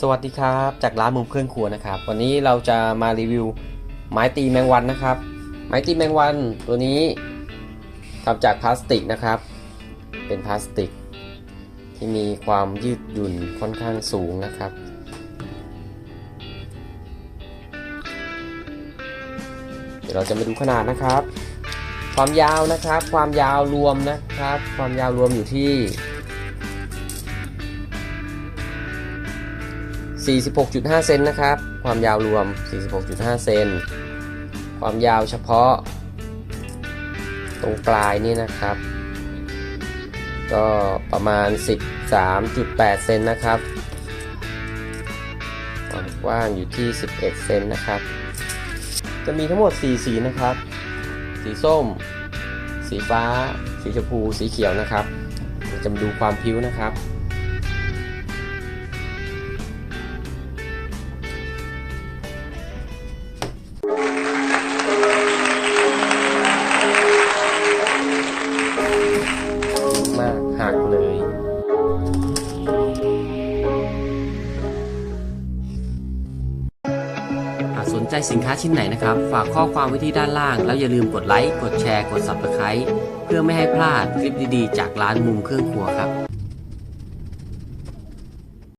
สวัสดีครับจากร้านมุมเครื่องครัวนะครับ วันนี้เราจะมารีวิวไม้ตีแมงวันนะครับ ไม้ตีแมงวันตัวนี้ทำจากพลาสติกนะครับ เป็นพลาสติก ที่มีความยืดหยุ่นค่อนข้างสูงนะครับ เดี๋ยวเราจะมาดูขนาดนะครับ ความยาวนะครับ ความยาวรวมนะครับ ความยาวรวมอยู่ที่ 46.5 เซนนะครับ ความยาวรวม 46.5 เซน ความยาวเฉพาะ ตรงปลายนี่นะครับ ก็ประมาณ 13.8 เซนนะครับความกว้างอยู่ที่ 11 เซนนะครับ จะมีทั้งหมด 4 สีนะครับ สีส้ม สีฟ้า สีชมพู สีเขียวนะครับ จะมาดูความพิ้วนะครับ หักเลย หากสนใจสินค้าชิ้นไหนนะครับ ฝากข้อความไว้ที่ด้านล่าง แล้วอย่าลืมกดไลค์ กดแชร์ กด Subscribe เพื่อไม่ให้พลาดคลิปดีๆ จากร้านมุมเครื่องครัวครับ